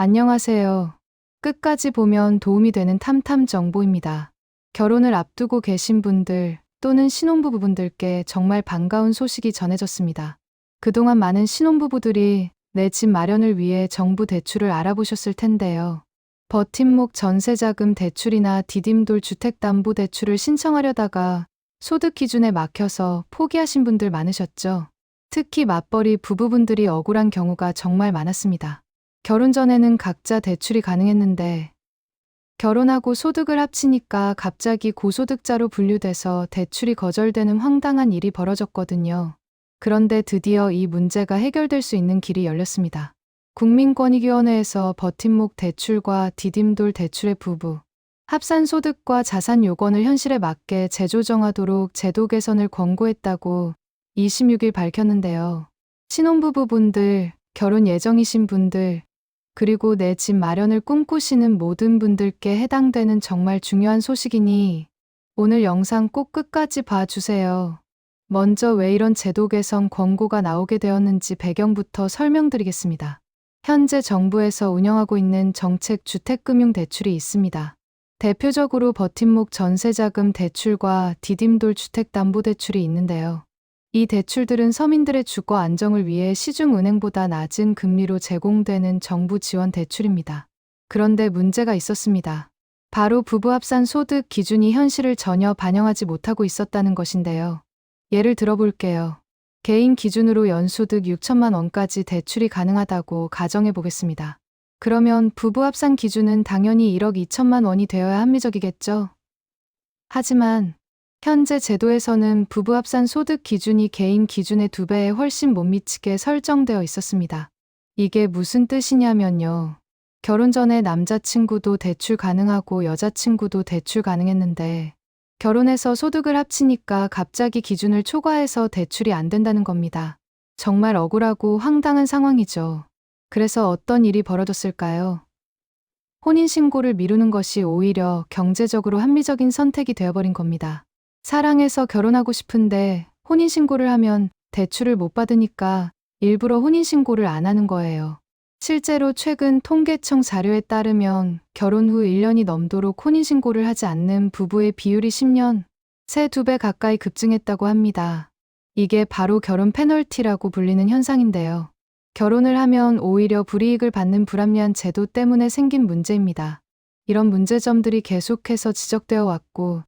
안녕하세요. 끝까지 보면 도움이 되는 탐탐 정보입니다. 결혼을 앞두고 계신 분들 또는 신혼부부분들께 정말 반가운 소식이 전해졌습니다. 그동안 많은 신혼부부들이 내 집 마련을 위해 정부 대출을 알아보셨을 텐데요. 버팀목 전세자금 대출이나 디딤돌 주택담보대출을 신청하려다가 소득 기준에 막혀서 포기하신 분들 많으셨죠. 특히 맞벌이 부부분들이 억울한 경우가 정말 많았습니다. 결혼 전에는 각자 대출이 가능했는데 결혼하고 소득을 합치니까 갑자기 고소득자로 분류돼서 대출이 거절되는 황당한 일이 벌어졌거든요. 그런데 드디어 이 문제가 해결될 수 있는 길이 열렸습니다. 국민권익위원회에서 버팀목 대출과 디딤돌 대출의 부부, 합산 소득과 자산 요건을 현실에 맞게 재조정하도록 제도 개선을 권고했다고 26일 밝혔는데요. 신혼부부분들, 결혼 예정이신 분들, 그리고 내 집 마련을 꿈꾸시는 모든 분들께 해당되는 정말 중요한 소식이니 오늘 영상 꼭 끝까지 봐주세요. 먼저 왜 이런 제도 개선 권고가 나오게 되었는지 배경부터 설명드리겠습니다. 현재 정부에서 운영하고 있는 정책 주택금융 대출이 있습니다. 대표적으로 버팀목 전세자금 대출과 디딤돌 주택담보대출이 있는데요. 이 대출들은 서민들의 주거 안정을 위해 시중은행보다 낮은 금리로 제공되는 정부 지원 대출입니다. 그런데 문제가 있었습니다. 바로 부부 합산 소득 기준이 현실을 전혀 반영하지 못하고 있었다는 것인데요. 예를 들어볼게요. 개인 기준으로 연소득 6천만 원까지 대출이 가능하다고 가정해 보겠습니다. 그러면 부부 합산 기준은 당연히 1억 2천만 원이 되어야 합리적이겠죠? 하지만 현재 제도에서는 부부 합산 소득 기준이 개인 기준의 두 배에 훨씬 못 미치게 설정되어 있었습니다. 이게 무슨 뜻이냐면요. 결혼 전에 남자친구도 대출 가능하고 여자친구도 대출 가능했는데 결혼해서 소득을 합치니까 갑자기 기준을 초과해서 대출이 안 된다는 겁니다. 정말 억울하고 황당한 상황이죠. 그래서 어떤 일이 벌어졌을까요? 혼인신고를 미루는 것이 오히려 경제적으로 합리적인 선택이 되어버린 겁니다. 사랑해서 결혼하고 싶은데 혼인신고를 하면 대출을 못 받으니까 일부러 혼인신고를 안 하는 거예요. 실제로 최근 통계청 자료에 따르면 결혼 후 1년이 넘도록 혼인신고를 하지 않는 부부의 비율이 10년, 새 두 배 가까이 급증했다고 합니다. 이게 바로 결혼 페널티라고 불리는 현상인데요. 결혼을 하면 오히려 불이익을 받는 불합리한 제도 때문에 생긴 문제입니다. 이런 문제점들이 계속해서 지적되어 왔고,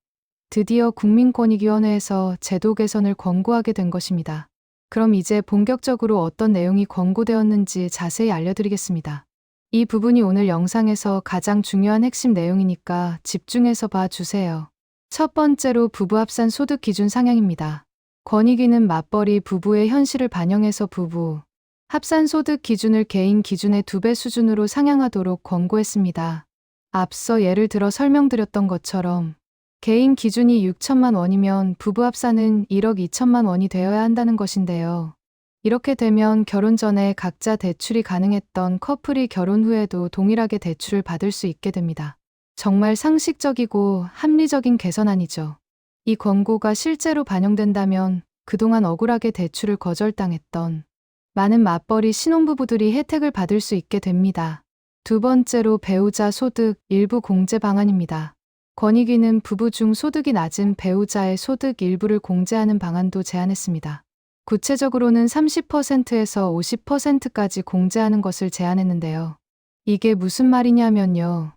드디어 국민권익위원회에서 제도 개선을 권고하게 된 것입니다. 그럼 이제 본격적으로 어떤 내용이 권고되었는지 자세히 알려드리겠습니다. 이 부분이 오늘 영상에서 가장 중요한 핵심 내용이니까 집중해서 봐주세요. 첫 번째로 부부 합산 소득 기준 상향입니다. 권익위는 맞벌이 부부의 현실을 반영해서 부부, 합산 소득 기준을 개인 기준의 두 배 수준으로 상향하도록 권고했습니다. 앞서 예를 들어 설명드렸던 것처럼 개인 기준이 6천만 원이면 부부 합산은 1억 2천만 원이 되어야 한다는 것인데요. 이렇게 되면 결혼 전에 각자 대출이 가능했던 커플이 결혼 후에도 동일하게 대출을 받을 수 있게 됩니다. 정말 상식적이고 합리적인 개선안이죠. 이 권고가 실제로 반영된다면 그동안 억울하게 대출을 거절당했던 많은 맞벌이 신혼부부들이 혜택을 받을 수 있게 됩니다. 두 번째로 배우자 소득 일부 공제 방안입니다. 권익위는 부부 중 소득이 낮은 배우자의 소득 일부를 공제하는 방안도 제안했습니다. 구체적으로는 30%에서 50%까지 공제하는 것을 제안했는데요. 이게 무슨 말이냐면요.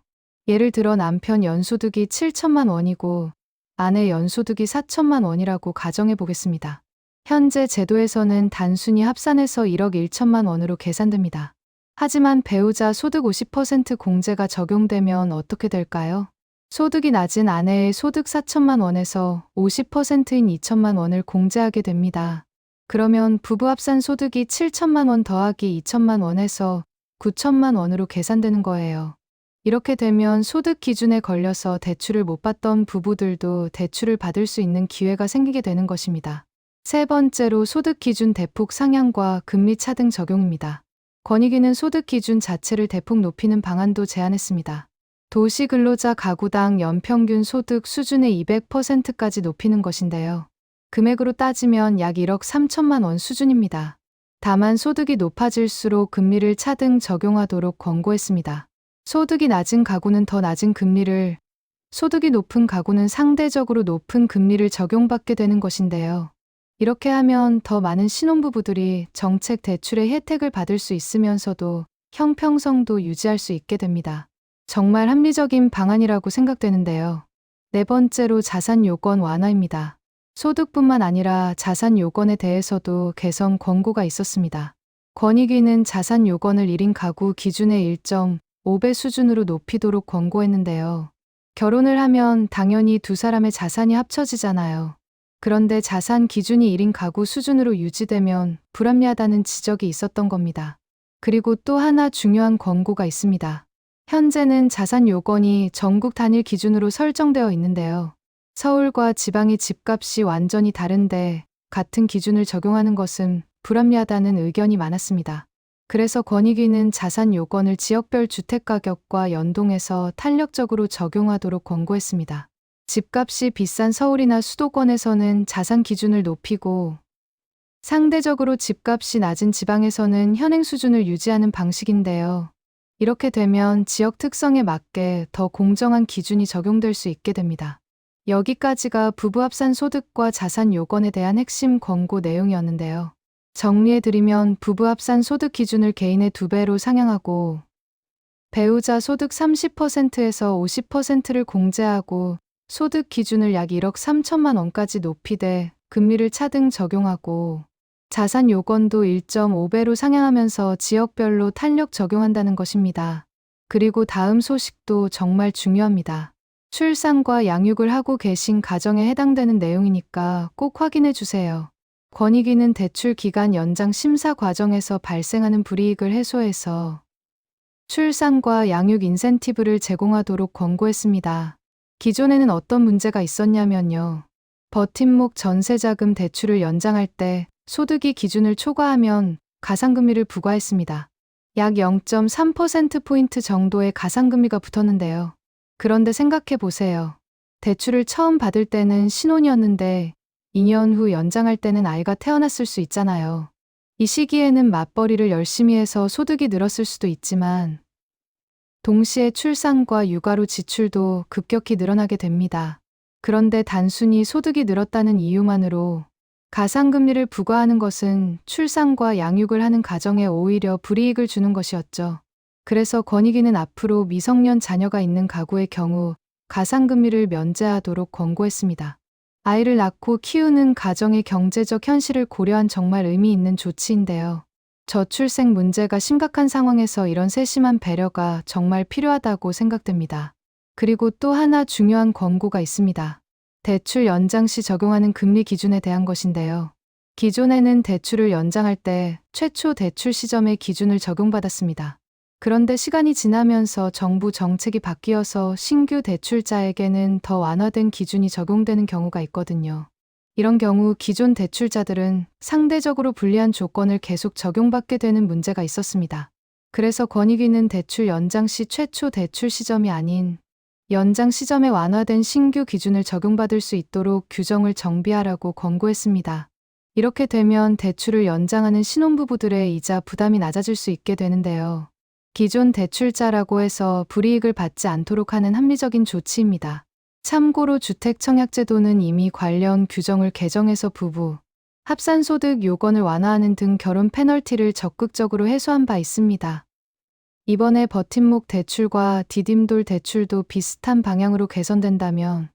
예를 들어 남편 연소득이 7천만 원이고 아내 연소득이 4천만 원이라고 가정해 보겠습니다. 현재 제도에서는 단순히 합산해서 1억 1천만 원으로 계산됩니다. 하지만 배우자 소득 50% 공제가 적용되면 어떻게 될까요? 소득이 낮은 아내의 소득 4천만 원에서 50%인 2천만 원을 공제하게 됩니다. 그러면 부부 합산 소득이 7천만 원 더하기 2천만 원에서 9천만 원으로 계산되는 거예요. 이렇게 되면 소득 기준에 걸려서 대출을 못 받던 부부들도 대출을 받을 수 있는 기회가 생기게 되는 것입니다. 세 번째로 소득 기준 대폭 상향과 금리 차등 적용입니다. 권익위는 소득 기준 자체를 대폭 높이는 방안도 제안했습니다. 도시 근로자 가구당 연평균 소득 수준의 200%까지 높이는 것인데요. 금액으로 따지면 약 1억 3천만 원 수준입니다. 다만 소득이 높아질수록 금리를 차등 적용하도록 권고했습니다. 소득이 낮은 가구는 더 낮은 금리를, 소득이 높은 가구는 상대적으로 높은 금리를 적용받게 되는 것인데요. 이렇게 하면 더 많은 신혼부부들이 정책 대출의 혜택을 받을 수 있으면서도 형평성도 유지할 수 있게 됩니다. 정말 합리적인 방안이라고 생각되는데요. 네 번째로 자산 요건 완화입니다. 소득뿐만 아니라 자산 요건에 대해서도 개선 권고가 있었습니다. 권익위는 자산 요건을 1인 가구 기준의 1.5배 수준으로 높이도록 권고했는데요. 결혼을 하면 당연히 두 사람의 자산이 합쳐지잖아요. 그런데 자산 기준이 1인 가구 수준으로 유지되면 불합리하다는 지적이 있었던 겁니다. 그리고 또 하나 중요한 권고가 있습니다. 현재는 자산 요건이 전국 단일 기준으로 설정되어 있는데요. 서울과 지방의 집값이 완전히 다른데 같은 기준을 적용하는 것은 불합리하다는 의견이 많았습니다. 그래서 권익위는 자산 요건을 지역별 주택 가격과 연동해서 탄력적으로 적용하도록 권고했습니다. 집값이 비싼 서울이나 수도권에서는 자산 기준을 높이고 상대적으로 집값이 낮은 지방에서는 현행 수준을 유지하는 방식인데요. 이렇게 되면 지역 특성에 맞게 더 공정한 기준이 적용될 수 있게 됩니다. 여기까지가 부부 합산 소득과 자산 요건에 대한 핵심 권고 내용이었는데요. 정리해드리면 부부 합산 소득 기준을 개인의 두 배로 상향하고 배우자 소득 30%에서 50%를 공제하고 소득 기준을 약 1억 3천만 원까지 높이되 금리를 차등 적용하고 자산 요건도 1.5배로 상향하면서 지역별로 탄력 적용한다는 것입니다. 그리고 다음 소식도 정말 중요합니다. 출산과 양육을 하고 계신 가정에 해당되는 내용이니까 꼭 확인해 주세요. 권익위는 대출 기간 연장 심사 과정에서 발생하는 불이익을 해소해서 출산과 양육 인센티브를 제공하도록 권고했습니다. 기존에는 어떤 문제가 있었냐면요. 버팀목 전세자금 대출을 연장할 때 소득이 기준을 초과하면 가상금리를 부과했습니다. 약 0.3%포인트 정도의 가상금리가 붙었는데요. 그런데 생각해 보세요. 대출을 처음 받을 때는 신혼이었는데 2년 후 연장할 때는 아이가 태어났을 수 있잖아요. 이 시기에는 맞벌이를 열심히 해서 소득이 늘었을 수도 있지만 동시에 출산과 육아로 지출도 급격히 늘어나게 됩니다. 그런데 단순히 소득이 늘었다는 이유만으로 가상금리를 부과하는 것은 출산과 양육을 하는 가정에 오히려 불이익을 주는 것이었죠. 그래서 권익위는 앞으로 미성년 자녀가 있는 가구의 경우 가상금리를 면제하도록 권고했습니다. 아이를 낳고 키우는 가정의 경제적 현실을 고려한 정말 의미 있는 조치인데요. 저출생 문제가 심각한 상황에서 이런 세심한 배려가 정말 필요하다고 생각됩니다. 그리고 또 하나 중요한 권고가 있습니다. 대출 연장 시 적용하는 금리 기준에 대한 것인데요. 기존에는 대출을 연장할 때 최초 대출 시점의 기준을 적용받았습니다. 그런데 시간이 지나면서 정부 정책이 바뀌어서 신규 대출자에게는 더 완화된 기준이 적용되는 경우가 있거든요. 이런 경우 기존 대출자들은 상대적으로 불리한 조건을 계속 적용받게 되는 문제가 있었습니다. 그래서 권익위는 대출 연장 시 최초 대출 시점이 아닌 연장 시점에 완화된 신규 기준을 적용받을 수 있도록 규정을 정비하라고 권고했습니다. 이렇게 되면 대출을 연장하는 신혼부부들의 이자 부담이 낮아질 수 있게 되는데요. 기존 대출자라고 해서 불이익을 받지 않도록 하는 합리적인 조치입니다. 참고로 주택청약제도는 이미 관련 규정을 개정해서 부부, 합산소득 요건을 완화하는 등 결혼 페널티를 적극적으로 해소한 바 있습니다. 이번에 버팀목 대출과 디딤돌 대출도 비슷한 방향으로 개선된다면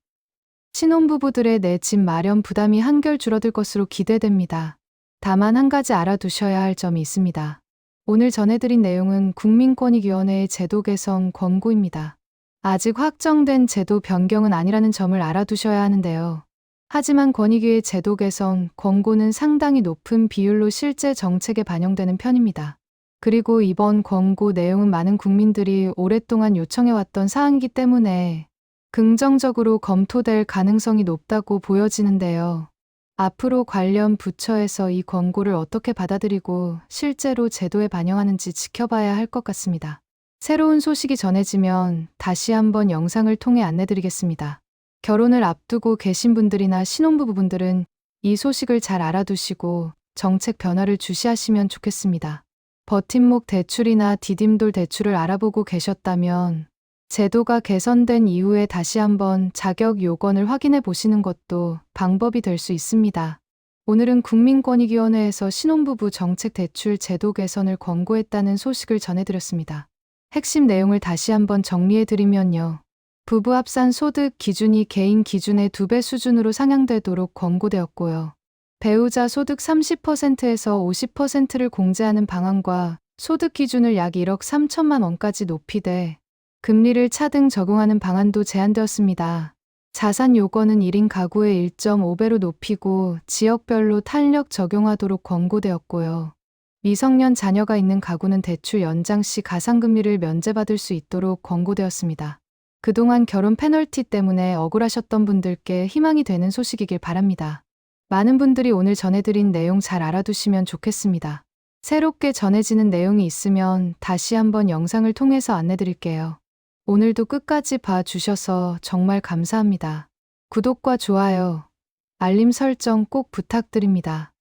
신혼부부들의 내 집 마련 부담이 한결 줄어들 것으로 기대됩니다. 다만 한 가지 알아두셔야 할 점이 있습니다. 오늘 전해드린 내용은 국민권익위원회의 제도 개선 권고입니다. 아직 확정된 제도 변경은 아니라는 점을 알아두셔야 하는데요. 하지만 권익위의 제도 개선 권고는 상당히 높은 비율로 실제 정책에 반영되는 편입니다. 그리고 이번 권고 내용은 많은 국민들이 오랫동안 요청해왔던 사항이기 때문에 긍정적으로 검토될 가능성이 높다고 보여지는데요. 앞으로 관련 부처에서 이 권고를 어떻게 받아들이고 실제로 제도에 반영하는지 지켜봐야 할 것 같습니다. 새로운 소식이 전해지면 다시 한번 영상을 통해 안내드리겠습니다. 결혼을 앞두고 계신 분들이나 신혼부부분들은 이 소식을 잘 알아두시고 정책 변화를 주시하시면 좋겠습니다. 버팀목 대출이나 디딤돌 대출을 알아보고 계셨다면 제도가 개선된 이후에 다시 한번 자격 요건을 확인해 보시는 것도 방법이 될 수 있습니다. 오늘은 국민권익위원회에서 신혼부부 정책 대출 제도 개선을 권고했다는 소식을 전해드렸습니다. 핵심 내용을 다시 한번 정리해 드리면요. 부부 합산 소득 기준이 개인 기준의 두 배 수준으로 상향되도록 권고되었고요. 배우자 소득 30%에서 50%를 공제하는 방안과 소득 기준을 약 1억 3천만 원까지 높이되 금리를 차등 적용하는 방안도 제안되었습니다. 자산 요건은 1인 가구의 1.5배로 높이고 지역별로 탄력 적용하도록 권고되었고요. 미성년 자녀가 있는 가구는 대출 연장 시 가상금리를 면제받을 수 있도록 권고되었습니다. 그동안 결혼 페널티 때문에 억울하셨던 분들께 희망이 되는 소식이길 바랍니다. 많은 분들이 오늘 전해드린 내용 잘 알아두시면 좋겠습니다. 새롭게 전해지는 내용이 있으면 다시 한번 영상을 통해서 안내드릴게요. 오늘도 끝까지 봐주셔서 정말 감사합니다. 구독과 좋아요, 알림 설정 꼭 부탁드립니다.